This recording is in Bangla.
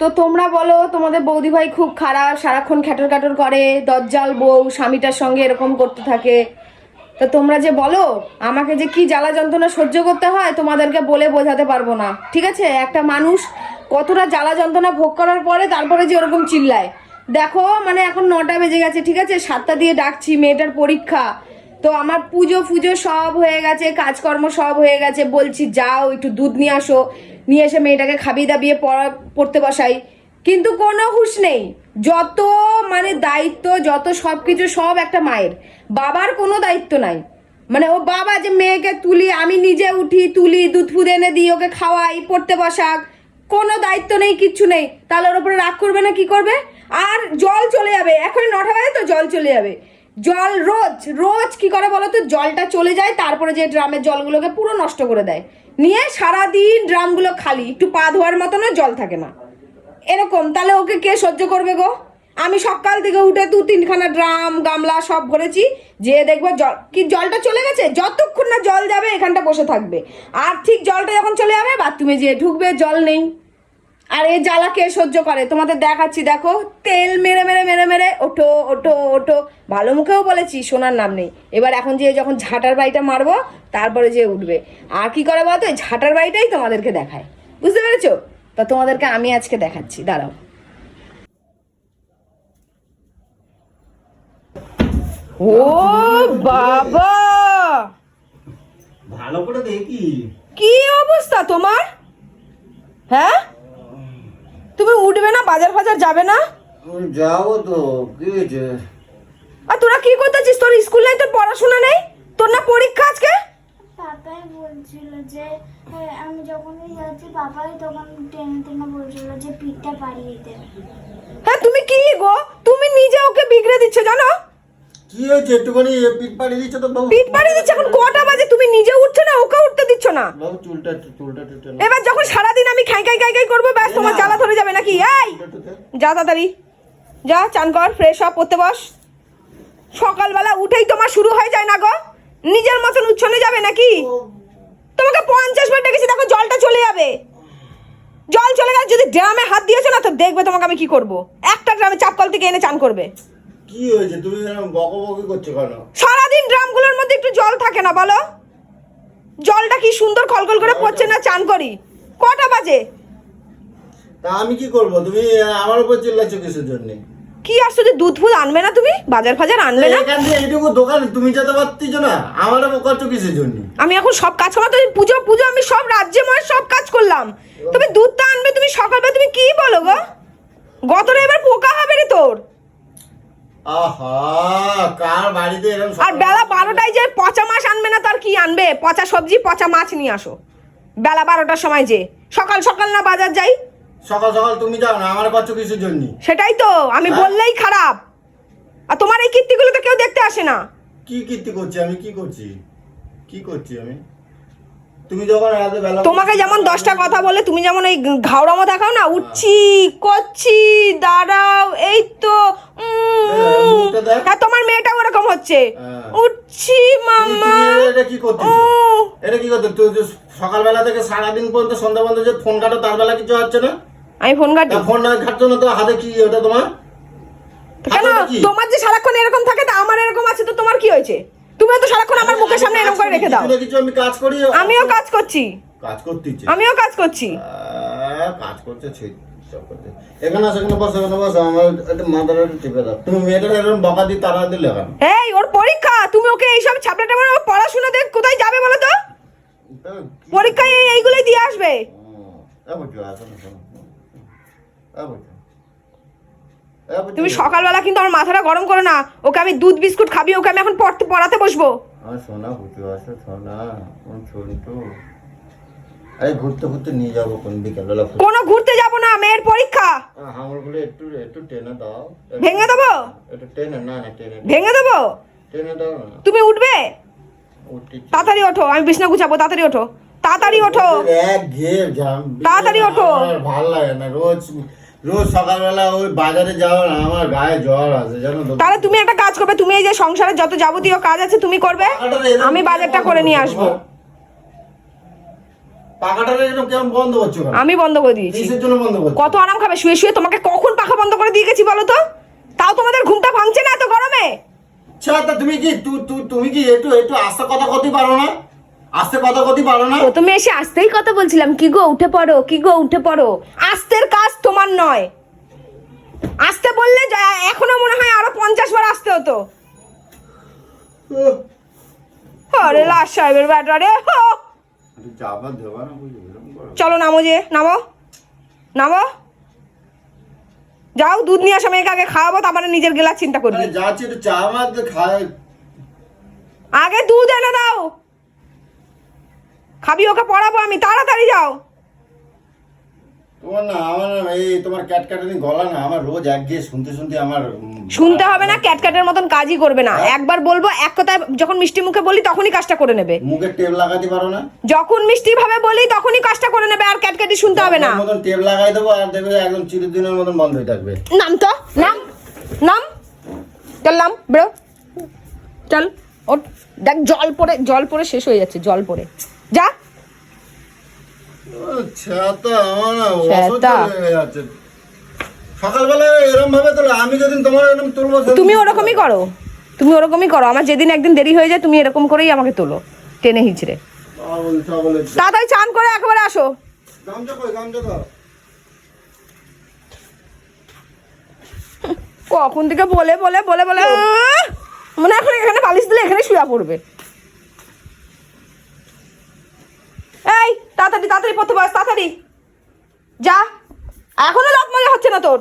তো তোমরা বলো, তোমাদের বৌদি ভাই খুব খারাপ, সারাক্ষণ খ্যাটর খ্যাটর করে, দজ্জাল বউ, স্বামীটার সঙ্গে এরকম করতে থাকে। তো তোমরা যে বলো, আমাকে যে কি জ্বালা যন্ত্রণা সহ্য করতে হয়, তোমাদেরকে বলে বোঝাতে পারব না। ঠিক আছে? একটা মানুষ কতটা জ্বালা যন্ত্রণা ভোগ করার পরে তারপরে যে ওরকম চিল্লায়। দেখো মানে এখন নটা বেজে গেছে, ঠিক আছে? সাতটা দিয়ে ডাকছি, মেয়েটার পরীক্ষা। তো আমার পুজো ফুজো সব হয়ে গেছে, কাজকর্ম সব হয়ে গেছে। বলছি, যাও, একটু দুধ নিয়ে আসো। নিয়ে এসে মেয়েটাকে খাবিয়ে দাবিয়ে পড়া, পড়তে বসাই। কিন্তু কোনো হুশ নেই। যত মানে দায়িত্ব, যত সব কিছু সব একটা মায়ের। বাবার কোনো দায়িত্ব নাই। মানে ও বাবা যে মেয়েকে তুলি, আমি নিজে উঠি, তুলি, দুধ ফুদ এনে দিই, ওকে খাওয়াই, পড়তে বসাক, কোনো দায়িত্ব নেই, কিচ্ছু নেই। তাহলে ওর উপরে রাগ করবে না, কি করবে? আর জল চলে যাবে। এখন নটা বাজে তো, জল চলে যাবে। জল রোজ রোজ কি করে বলো তো? জলটা চলে যায়, তারপরে যে ড্রামের জলগুলোকে পুরো নষ্ট করে দেয়। নিয়ে সারাদিন ড্রামগুলো খালি, একটু পা ধোয়ার মতনও জল থাকে না। এরকম, তাহলে ওকে কে সহ্য করবে গো? আমি সকাল থেকে উঠে দু তিনখানা ড্রাম, গামলা সব ভরেছি যে দেখব জল, কি জলটা চলে গেছে? যতক্ষণ না জল যাবে, এখানটা বসে থাকবে। আর ঠিক জলটা যখন চলে যাবে, বাথরুমে যেয়ে ঢুকবে, জল নেই। আর এই জ্বালা কে সহ্য করে? তোমাদের দেখাচ্ছি দেখো। তেল মেরে মেরে মেরে মেরে ওঠো ওঠো ওঠো। ভালো মুখেও বলেছি সোনার নাম নেই। এবার এখন যে যখন ঝাঁটার বাড়িটা মারবো তারপরে যে উঠবে। আর কি করে বলতো ঝাঁটার বাড়িটাই তোমাদেরকে দেখায়। বুঝতে পেরেছ? তা তোমাদেরকে আমি আজকে দেখাচ্ছি। দাঁড়াও। ও বাবা! ভালো করে দেখি। কি অবস্থা তোমার? হ্যাঁ? তুমি উঠবে না বাজার ফাজার যাবে না? যাও যাব তো কি হয়েছে? আর তোরা কি করতেছিস? তোর স্কুলে তোর পড়াশোনা নেই? তোর না পরীক্ষা আজকে? পাপাই বলছিল যে হ্যাঁ, আমি যখনই যাচ্ছি পাপাই তখন টেনে টেনে বলছিল যে পিঠটা পাড়িয়ে দেবে হ্যাঁ তুমি কি গো? তুমি নিজে ওকে বিগড়ে দিচ্ছ জানো? কি হয়েছে একটুখানি পিঠ পাড়িয়ে দিচ্ছে তো বাবু? পিঠ পাড়িয়ে দিচ্ছ এখন কটা বাজে? তুমি নিজে উঠছো না ওকে উঠতে দিচ্ছ না? বাবু চুলটা চুলটা টেনে- এবার যখন সারাদিন আমি খাই খাই খাই খাই করব ব্যাস তোমার জ্বালা ধরে যাবে নাকি? এই। যা তাড়াতাড়ি। যা চান কর ফ্রেশ হপ পড়তে বস। সকালবেলা উঠেই তোমার শুরু হয়ে যায় না গো? নিজের মতন উচ্ছনে যাবে নাকি? তোমাকে পঞ্চাশ বার ডেকেছি দেখো জলটা চলে যাবে। জল চলে গেলে যদি ড্রামে হাত দিয়েছ না তো দেখবে তোমাকে আমি কি করব। একটা ড্রামে চাপকল থেকে এনে চান করবে। কি হয়েছে? তুমি এরকম বকবকি করছ কেন? সারাদিন ড্রামগুলোর মধ্যে একটু জল থাকে না বলো? জলটা কি সুন্দর খলখল করে পড়ছে না। চান করি? কটা বাজে? তা আমি কি করব? তুমি আমার উপর চিল্লাচ্ছ কিসের জন্য? কি আসছো যে দুধ ফুল আনবে না তুমি? বাজার ফাজার আনবে না? এখান দিয়ে এইটুকু দোকান তুমি যেতে পারতিস না? আমার উপর করছ কিসের জন্য? আমি এখন সব কাজ করলাম তুমি পুজো পুজো আমি সব রাজ্যে ময় সব কাজ করলাম। তুমি দুধটা আনবে তুমি সকালবেলা তুমি কি বলো গো? গতরে এবার পোকা হবে রে তোর আহা কার বাড়িতে এরকম আর বেলা বারোটায় যে পচা মাছ আনবে না তার কি আনবে? পচা সবজি পচা মাছ নিয়ে আসো। বেলা বারোটার সময় যে। সকাল সকাল না বাজার যাই? সকাল সকাল তুমি যাও না আমার করছ কিসের জন্য। সেটাই তো আমি হ্যাঁ? বললেই খারাপ। আর তোমার এই কীর্তিগুলো তো কেউ দেখতে আসে না। কি কীর্তি করছি আমি? কি করছি? কি করছি আমি? তুমি যখন রাতে বেলা তোমাকে যেমন দশটা কথা বলে তুমি যেমন এই ঘাওড়ামো দেখাও না উঠছি করছি দাঁড়াও এই তো হ্যাঁ, তোমার মেয়েটা ওরকম হচ্ছে। হ্যাঁ। উঠছি মাম্মা। এটা কি করছিস এটা কি করতে তুই সকালবেলা থেকে সারাদিন পর্যন্ত সন্ধ্যা পর্যন্ত যে ফোন কাটো তার বেলা কিছু হচ্ছে না? আমি ফোন কাটি। ফোন না ঘাটছো না তো? হাতে কি ওটা তোমার? কেন? তোমার যে সারাক্ষণ এরকম থাকে তা আমার এরকম আছে তো তোমার কি হয়েছে? তুমি তো সারাক্ষণ আমার মুখের সামনে এরকম করে রেখে দাও। কিছু আমি কাজ করি আমিও কাজ করছি। কাজ করতেছি আমিও কাজ করছি। কাজ করছে। এখানে আসো বসো এখানে বসো আমার একটু মাথাটা টিপে দাও। তুমি মেয়েটার এরকম বকা দিয়ে তারা দিলে কেন? এই ওর পরীক্ষা! তুমি ওকে এইসব ওর পড়াশোনা দেখ কোথায় যাবে বলো তো? পরীক্ষায় এই এইগুলোই দিয়ে আসবে। তুমি সকালবেলা কিন্তু আমার মাথাটা গরম করো না। ওকে আমি দুধ বিস্কুট খাবি ওকে আমি এখন পড়তে পড়াতে বসবো। আমার সোনা বুঝতে আসো সোনা কোন ছোট্ট। এই ঘুরতে ঘুরতে নিয়ে যাব কোন বিকেলবেলা কোনো ঘুরতে যাব না মেয়ের পরীক্ষা। হাঙরগুলো একটু একটু টেনে দাও। ভেঙে দেবো? একটু টেনে না না টেনে ভেঙে দেবো? টেনে দাও না। তুমি উঠবে। তাড়াতাড়ি ওঠো আমি বিছনা গুছাবো তাড়াতাড়ি ওঠো। তাড়াতাড়ি ওঠো। এক ঘের জাম তাড়াতাড়ি ওঠো। আমার ভালো লাগে না রোজ রোজ সকালবেলা ওই বাজারে যাও না আমার গায়ে জ্বর আছে জানো তো। তাহলে তুমি একটা কাজ করবে তুমি এই যে সংসারের যত যাবতীয় কাজ আছে তুমি করবে আমি বাজারটা করে নিয়ে আসব। আমি বন্ধ করে দিয়েছি। কত আরাম খাবে শুয়ে শুয়ে তোমাকে কখন পাখা বন্ধ করে দিয়ে গেছি বলো তো? তাও তোমাদের ঘুমটা ভাঙছে না এত গরমে? আচ্ছা তা তুমি কি তুমি কি একটু একটু আস্তে কথা কতি পারো না? আস্তে কথা কতি পারো না। প্রথমে এসে আসতেই কথা বলছিলাম কি গো উঠে পড়ো কি গো উঠে পড়ো। আস্তের কাজ তোমার নয়। আসতে বললে এখনও মনে হয় আরও পঞ্চাশ বার আসতে হতো। আরে লাশ সাহেবের ব্যাটারে। চলো নামো যে নামো। নামো। যাও দুধ নিয়ে আসো মেয়েকে আগে খাওয়াবো তারপরে নিজের গেলা চিন্তা করবি। আগে দুধ এনে দাও। খাবি ওকে পড়াবো আমি তাড়াতাড়ি যাও। তোমার না আমার এই তোমার ক্যাট গলা না আমার রোজ একঘেয়ে শুনতে শুনতে আমার শুনতে হবে না ক্যাটক্যাটের মতন কাজই করবে না। একবার বলব এক কথায় যখন মিষ্টি মুখে বলি তখনই কাজটা করে নেবে। মুখে টেপ লাগাতে পারো না? যখন মিষ্টি ভাবে বলি তখনই কাজটা করে নেবে আর ক্যাটক্যাটি শুনতে হবে না। মতন টেপ লাগাই দেবো আর দেখবে একদম চিরদিনের মতন বন্ধ হয়ে থাকবে। নাম তো নাম নাম। চল নাম বেরো। চল। ওঠ দেখ জল পরে জল পড়ে শেষ হয়ে যাচ্ছে জল পড়ে যা। তুমি ওরকমই করো। তুমি ওরকমই করো। আমার যেদিন একদিন দেরি হয়ে যায় তুমি এরকম করেই আমাকে তোলো টেনে হিচড়ে। তাড়াতাড়ি চান করে একবারে আসো। কখন থেকে বলে বলে বলে বলে আহ! মনে হয় এখন এখানে বালিশ দিলে পড়বে? এই তাড়াতাড়ি তাড়াতাড়ি পড়তে বস তাড়াতাড়ি। যা এখনও মাজা হচ্ছে না তোর।